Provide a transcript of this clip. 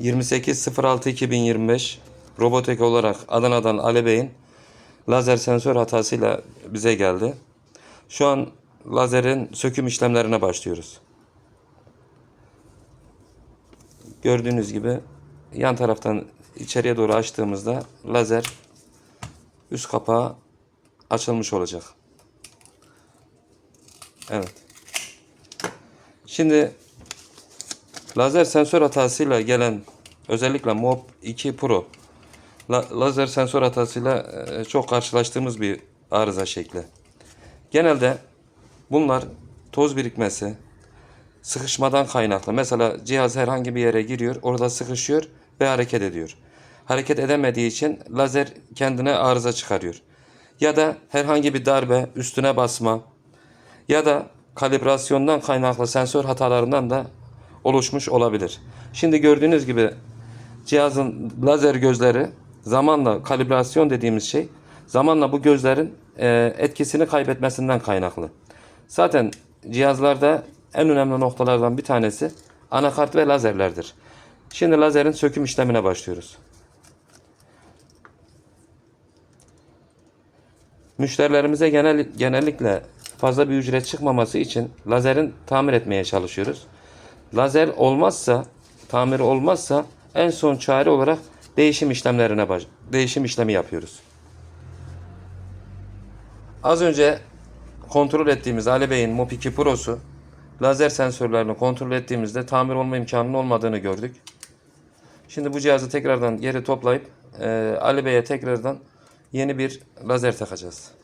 28.06.2025 Robotek olarak Adana'dan Ali Bey'in lazer sensör hatasıyla bize geldi. Şu an lazerin söküm işlemlerine başlıyoruz. Gördüğünüz gibi yan taraftan içeriye doğru açtığımızda lazer üst kapağı açılmış olacak. Evet. Şimdi lazer sensör hatasıyla gelen özellikle Mob 2 Pro la- lazer sensör hatasıyla e, çok karşılaştığımız bir arıza şekli. Genelde bunlar toz birikmesi, sıkışmadan kaynaklı. Mesela cihaz herhangi bir yere giriyor, orada sıkışıyor ve hareket ediyor. Hareket edemediği için lazer kendine arıza çıkarıyor. Ya da herhangi bir darbe, üstüne basma ya da kalibrasyondan kaynaklı sensör hatalarından da oluşmuş olabilir. Şimdi gördüğünüz gibi cihazın lazer gözleri zamanla kalibrasyon dediğimiz şey zamanla bu gözlerin e, etkisini kaybetmesinden kaynaklı. Zaten cihazlarda en önemli noktalardan bir tanesi anakart ve lazerlerdir. Şimdi lazerin söküm işlemine başlıyoruz. Müşterilerimize genel, genellikle fazla bir ücret çıkmaması için lazerin tamir etmeye çalışıyoruz. Lazer olmazsa, tamir olmazsa en son çare olarak değişim işlemlerine baş, değişim işlemi yapıyoruz. Az önce kontrol ettiğimiz Ali Bey'in Mop 2 Pro'su lazer sensörlerini kontrol ettiğimizde tamir olma imkanının olmadığını gördük. Şimdi bu cihazı tekrardan geri toplayıp e, Ali Bey'e tekrardan yeni bir lazer takacağız.